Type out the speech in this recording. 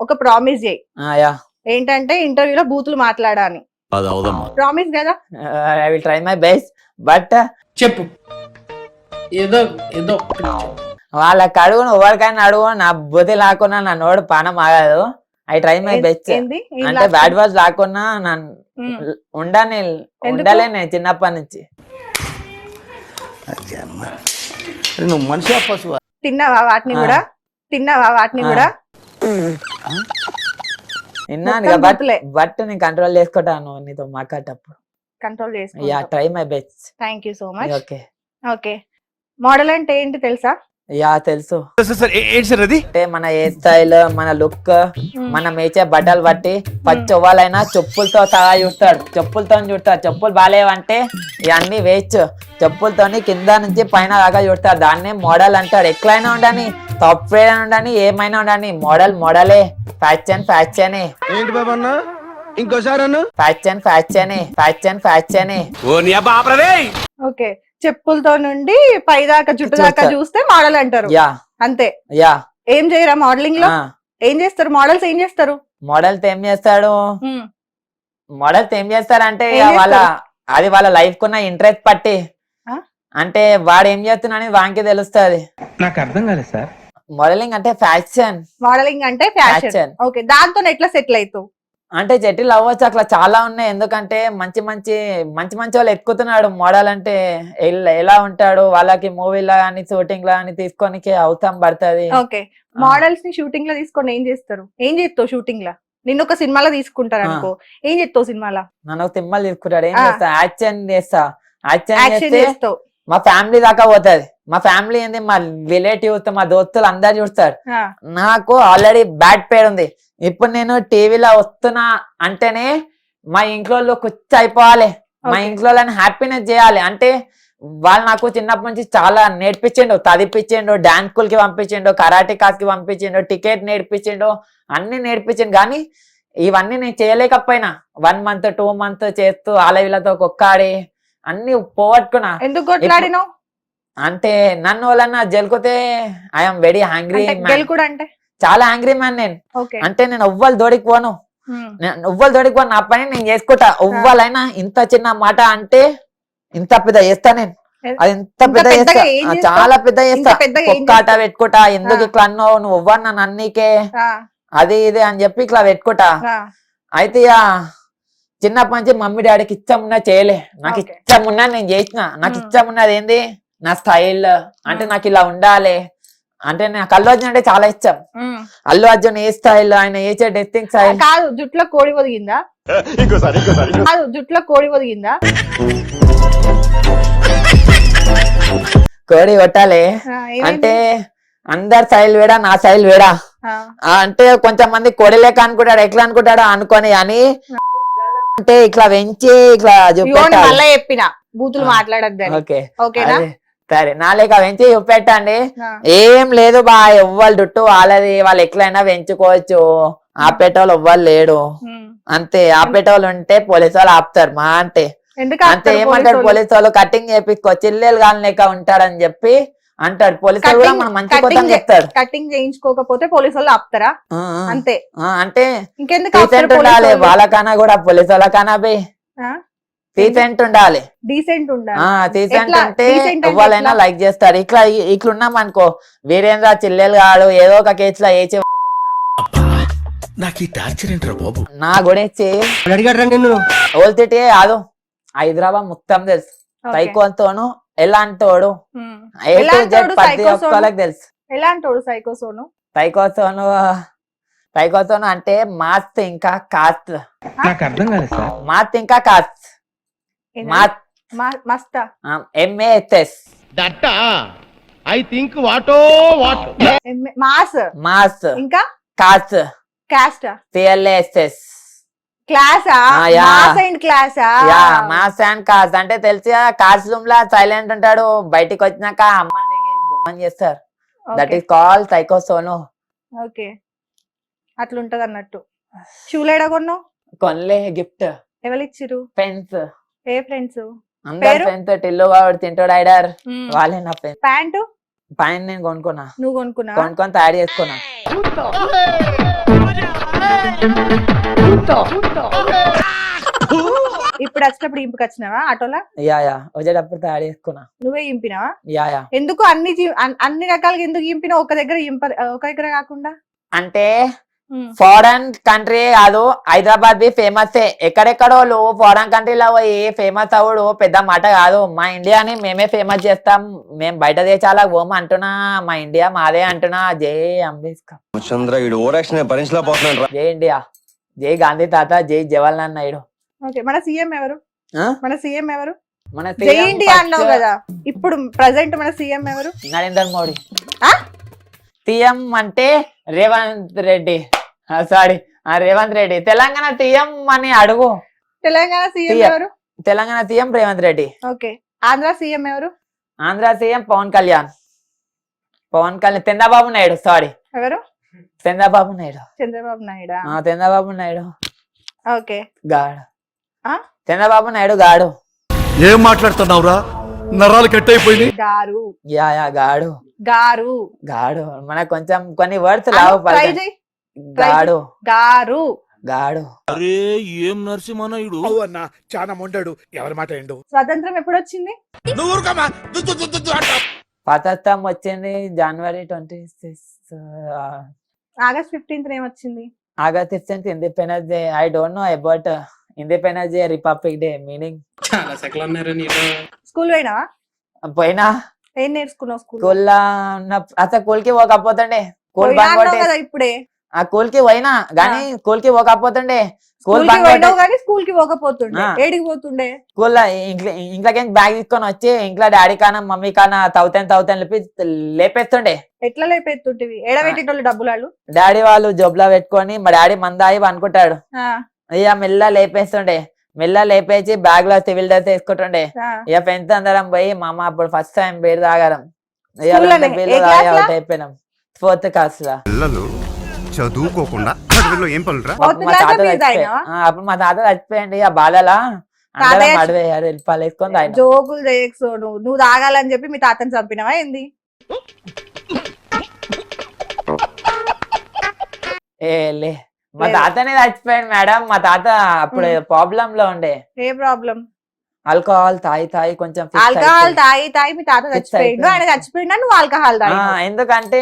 ఒక ప్రామిస్ చేయి. ఆ, యా. ఏంటంటే ఇంటర్వ్యూలో బూతులు అవదమ్మా. ప్రామిస్ కదా? I will try my best but చెప్పు. ఏదో ఏదో. వాళ్ళకి అడుగును ఎవరికైనా అడుగు నా బుద్ధి లాక్కున్నా నా నోడు పానం ఆగదు. ఐ ట్రై మై బెస్ట్ అంటే? బ్యాడ్ లాక్కున్నా నన్ను ఉమ్. ఉండని ఉండలేనే చిన్నప్పటి నుంచి. నువ్వు మనిషి పశువు? తిన్నావా వాటిని. కూడా? తిన్నావా వాటిని. కూడా? విన్నాను బట్ నేను కంట్రోల్ చేసుకుంటాను నీతో మాట్లాడేటప్పుడు. Control yeah try my best thank you so much okay okay model అంటే ఏంటి తెలుసా? యా తెలుసు. అంటే మన హెయిర్ స్టైల్ మన లుక్ మనం వేసే బట్టలు బట్టి పచ్చి వాళ్ళైనా చెప్పులతో సహా చూస్తాడు. చెప్పులతో చూస్తాడు. చెప్పులు బాగాలేవంటే ఇవన్నీ వేస్ట్ చెప్పులతోని కింద నుంచి పైన దాకా చూస్తాడు. దాన్నే మోడల్ అంటాడు ఎట్లయినా ఉండని సాఫ్ట్వేర్ ఉండని ఏమైనా ఉండని మోడల్ మోడలే. ఫ్యాషన్ ఫ్యాషనే ఏంటి బాబు అన్న? ఇంకోసారి అన్న? ఫ్యాషన్ ఫ్యాషనే ఫ్యాషన్ ఫ్యాషనే ఓ నీ అబ్బా ఆపరదే! ఓకే. చెప్పులతో నుండి పైదాకా జుట్టు దాకా చూస్తారు. చూస్తే మోడల్ అంటారు. యా. అంతే. యా. ఏం చేయరా మోడలింగ్లో ఏం చేస్తారు? మోడల్స్ ఏం చేస్తారు? మోడల్ ఏం చేస్తాడు? ఉమ్, మోడల్స్ ఏం చేస్తారంటే ఏం ఇక వాళ్ళ? అది వాళ్ళ లైఫ్ కున్న ఇంట్రెస్ట్ పట్టి ఆ? అంటే వాడు ఏం చేస్తున్నా అనేది వానికి తెలుస్తుంది. నాకు అర్థం కాలేదు సార్. మోడలింగ్ అంటే ఫ్యాషన్ మోడలింగ్ అంటే ఫ్యాషన్ ఓకే దాంతో ఎట్లా సెటిల్ అవుతావు అంటే జటిల్ అవ్వచ్చు అట్లా చాలా ఉన్నాయి. ఎందుకంటే మంచి మంచి మంచి మంచి వాళ్ళు ఎక్కుతున్నాడు మోడల్ అంటే. ఎల్- ఉంటాడు? వాళ్ళకి మూవీలో కానీ షూటింగ్లో కానీ తీసుకోనికి అవసరం పడుతుంది. ఓకే మోడల్స్ని షూటింగ్లో తీసుకొని ఏం చేస్తారు? ఏం చేస్తావు షూటింగ్లో? నిన్ను ఒక సినిమాలో తీసుకుంటారు. అనుకో. ఏం చేస్తావు సినిమాలో నన్ను ఒక తిమ్మలు తీసుకుంటాడు. ఏం. చేస్తా? యాక్షన్ చేస్తా. యాక్షన్ యాక్షన్ చేస్తే చేస్తావు. మా ఫ్యామిలీ దాకా పోతుంది. మా ఫ్యామిలీ ఏంది? మా రిలేటివ్స్ మా దోస్తులు అందరు చూస్తారు. నాకు ఆల్రెడీ బ్యాడ్ పేరు ఉంది. ఇప్పుడు నేను టీవీలో వస్తున్నా అంటేనే మా ఇంట్లో కుచ్చి అయిపోవాలి. మా. ఇంట్లో హ్యాపీనెస్ చేయాలి. అంటే వాళ్ళు నాకు చిన్నప్పటి నుంచి చాలా నేర్పించిండు. చదివిపించిండు డాన్స్ స్కూల్కి పంపించిండు కరాటే క్లాస్కి పంపించిండు టికెట్ నేర్పించిండు అన్ని నేర్పించిండు. కానీ ఇవన్నీ నేను చేయలేకపోయినా. వన్ మంత్ టూ మంత్ చేస్తూ వీళ్ళతో కొక్కాడి అన్ని పోగొట్టుకున్నా. ఎందుకు కొట్లాడినావు? అంటే నన్ను వాళ్ళన్నా జలుకుతే ఐఎమ్ వెరీ హ్యాంగ్రీ అంటే చాలా హ్యాంగ్రీ మ్యాన్ నేను. అంటే నేను ఎవ్వరు దోడికి పోను. ఎవ్వరు దోడికి పోను నా పని నేను చేసుకుంటా. ఎవ్వరైనా ఇంత చిన్న మాట అంటే ఇంత పెద్ద చేస్తా నేను. అది ఇంత పెద్ద చేస్తా? చాలా పెద్ద చేస్తా. చేస్తావ్? పెట్టుకుంటా. ఎందుకు. ఇట్లా అన్నావు? నువ్వు ఎవ్వరు నన్ను అన్నీకే ఆ, అది ఇది అని చెప్పి ఇట్లా పెట్టుకుంటా. అయితే చిన్నప్పటి నుంచి మమ్మీ డాడీకి ఇష్టం ఉన్నా చేయలే. నాకు Okay. ఇష్టం ఉన్నా నేను చేసిన. నాకు. ఇష్టం ఉన్నది ఏంది? నా స్టైల్. అంటే. నాకు ఇలా ఉండాలి. అంటే నాకు అల్లు అర్జున్ అంటే చాలా ఇష్టం. అల్లు అర్జున్ ఏ స్టైల్ ఆయన వేసే డ్రెస్సింగ్ స్టైల్ కాదు జుట్లో కోడి ఒదిగిందా కాదు జుట్లో కోడి ఒదిగిందా కోడి కొట్టాలి? అంటే అందరి స్టైల్ వేడా నా స్టైల్ వేడా? అంటే కొంచెం మంది కోడి లెక్క అనుకుంటాడు ఎట్లా అనుకుంటాడో అనుకొని అని అంటే ఇట్లా పెంచి ఇట్లా మళ్ళా చెప్పిన. బూతులు ఆ. మాట్లాడద్దని. ఓకే. ఓకేనా. సరే నా లెక్క పెంచి చూపెట్టండి ఏం లేదు బా ఎవ్వరు చుట్టూ వాళ్ళది. వాళ్ళు ఎట్లయినా పెంచుకోవచ్చు ఆపేటోళ్ళు ఎవ్వరు లేడు. అంతే. ఆపేటోళ్ళు ఉంటే పోలీసు వాళ్ళు ఆపుతారు మా అంటే. అంతే పోలీసోళ్ళు? పోలీసు వాళ్ళు? కటింగ్ చేపించుకో చిల్లెలు కాని లెక్క ఉంటాడని చెప్పి అంటాడు పోలీసు వాళ్ళు కూడా మనం మంచి cutting కొత్త చే- చెప్తాడు కటింగ్ చేయించుకోకపోతే పోలీసు వాళ్ళు ఆపుతారా. అంతే. అంటే ఇంకెందుకు ఉండాలి. వాళ్ళకన్నా కూడా పోలీసు వాళ్ళకన్నా బి. డీసెంట్ ఉండాలి. డీసెంట్ ఉండాలి. ఆ డీసెంట్? అంటే ఎవరైనా ఎట్లా? లైక్ చేస్తారు. ఇట్లా ఇట్లా ఉన్నాం అనుకో వీరేంద్ర చిల్లెలు కాడు ఏదో ఒక కేసులో వేచి నాకు ఈ టార్చర్ ఏంట్రా బాబు? నా గురించి అడిగాడు నిన్ను. ఓల్తిటే కాదు. హైదరాబాద్ మొత్తం తెలుసు. Okay. ఎలాంటోడు. ఏ టు జెడ్ ప్రతి తెలుసు. ఎలాంటోడు సైకోసోను? సైకోతోను అంటే మాత్ ఇంకా కాత్. నాకు అర్థం కాలేదు సార్. మాత్ ఇంకా కాత్. మాత్. మస్తా? ఎంఏఎస్ఎస్ దట్ట. ఐ థింక్ వాటో వాట్. మాస్? మాస్. ఇంకా? కాత్. Caste C L S S క్లాసా. మాస్ అండ్ క్లాసా? యా మాస్ అండ్ కాస్ అంటే తెలిసి కాస్ రూమ్ లా సైలెంట్ ఉంటాడు. బయటికి వచ్చినాక అమ్మని బొమ్మని చేస్తారు. దట్ ఈస్ కాల్ సైకోసోను ఓకే. అట్లుంటది అన్నట్టు షూలు ఎడ కొన్నావు? కొనలే గిఫ్ట్. ఎవరు ఇచ్చిరు ఫ్రెండ్స్ ఏ ఫ్రెండ్స్? అందరు? ఫ్రెండ్స్ టిల్లు వాడు తింటాడు ఐడర్ వాళ్ళే నా ఫ్రెండ్స్ ప్యాంటు? పైన నేను కొనుక్కున్నా. నువ్వు కొనుక్కున్నా? కొనుక్కొని తయారు చేసుకున్నా. ఇప్పుడు వచ్చినప్పుడు ఇంపుకి వచ్చినావా? ఆటోలా? Yeah yeah. వచ్చేటప్పుడు తయారు చేసుకున్నా. నువ్వే ఇంపినావా? Yeah yeah. ఎందుకు అన్ని జీ- అన్- అన్ని రకాలుగా ఎందుకు ఇంపినా ఒక దగ్గర ఇంప ఒక దగ్గర కాకుండా? అంటే ఫారెన్ కంట్రీ కాదు హైదరాబాద్ బి ఫేమస్ ఎక్కడెక్కడో ఫారెన్ కంట్రీలో పోయి ఫేమస్ అవుడు పెద్ద మాట కాదు. మా ఇండియాని మేమే ఫేమస్ చేస్తాం. మేము బయట దేశాలకు పోము అంటున్నా. మా ఇండియా మాదే అంటున్నా. జై అంబేద్కర్. చంద్ర ఈడు ఓరాక్షన్ భరించలేకపోతున్నాడు రా. జై ఇండియా. జై గాంధీ తాత జై జవహర్లాల్ నాయుడు. ఓకే మన సీఎం ఎవరు? మన సీఎం ఎవరు? మన జై ఇండియా అన్నావు కదా ఇప్పుడు ప్రజెంట్ మన సీఎం ఎవరు? నరేంద్ర మోడీ? సీఎం అంటే రేవంత్ రెడ్డి. సారీ రేవంత్ రెడ్డి. తెలంగాణ సీఎం అని అడుగు. తెలంగాణ సీఎం. ఎవరు? Telangana CM Revanth Reddy. Okay Andhra CM ఎవరు? ఆంధ్ర సీఎం పవన్ కళ్యాణ్. పవన్ కళ్యాణ్ చంద్రబాబు నాయుడు సారీ ఎవరు? చంద్రబాబు నాయుడు. చంద్రబాబు నాయుడా? ఆ, చంద్రబాబు నాయుడు. ఓకే. గాడు. ఆ? చంద్రబాబు నాయుడు గాడు. ఏం మాట్లాడుతున్నావురా? నరాలు కట్ అయిపోయింది గారు. యా యా గాడు. గారు. గాడు. మనకు కొంచెం కొన్ని వర్డ్స్ ట్రై చేయి. గాడు. గారు. గాడు. అరే ఏం నరసింహనాయుడు? అన్నా చాలా మొండాడు. ఎవరి మాట ఏండు? స్వతంత్రం ఎప్పుడు వచ్చింది నువ్వు ఊరుకోమా. దు, దు, దు, దు, దు అంటావ్. స్వతంత్రం వచ్చింది January twenty six August fifteenth ఏమొచ్చింది? August fifteenth independence day. I don't know about independence day republic day meaning. చాలా సెకలు నీలో. స్కూల్ పోయినావా? పోయినా. ఏం నేర్చుకున్నావు స్కూల్? ఉన్న అసలు స్కూల్కి పోకపోతుండే కదా ఇప్పుడే. ఆ స్కూల్కి పోయినా. గానీ స్కూల్కి పోకపోతుండే. స్కూల్ కానీ స్కూల్కి పోకపోతుండే. ఏడికి పోతుండే? స్కూల్ ఇంట్లో ఇంట్లోకి బ్యాగ్ తీసుకొని వచ్చి ఇంట్లో డాడీ కానా మమ్మీ కానా తౌతాను తౌతాను లేపి లేపేస్తుండే. ఎట్లా ఏడబెట్టేటోళ్ళు డబ్బులు వాళ్ళు డాడీ వాళ్ళు జోబులో పెట్టుకొని మా డాడీ మందాయి అనుకుంటాడు ఆ, ఇక మెల్ల లేపేస్తుండే. మెల్ల లేపేసి బ్యాగ్లో సివిల్ డ్రెస్ వేసుకుంటుండే. ఇక ఫ్రెండ్స్ అందరం పోయి మా అమ్మ అప్పుడు ఫస్ట్ టైం బీర్ తాగడం ఇక School రెండు లోనే? బీర్లు ఏ తాగి class లో? అవుట్ అయిపోయినాం. ఫోర్త్ క్లాస్లో. చదువుకోకుండా ఏం మా తాత? ఆ, అప్పుడు మా తాత చచ్చిపోయింది ఇక బాధలా జోకులు చేయకు నువ్వు నువ్వు తాగాలని చెప్పి మీ తాతని చంపినవా ఏంది? ఏ లే. మా. తాతనే చచ్చిపోయాడు మేడం. మా తాత అప్పుడు ప్రాబ్లం లో ఉండే. ఏ ప్రాబ్లం? ఆల్కహాల్ తాగి తాగి కొంచెం ఆల్కహాల్. తాగి తాగి మీ తాత చచ్చిపోయిండు. ఆయన చచ్చిపోయిండు నువ్వు ఆల్కహాల్ ఆ, తాగి ఎందుకంటే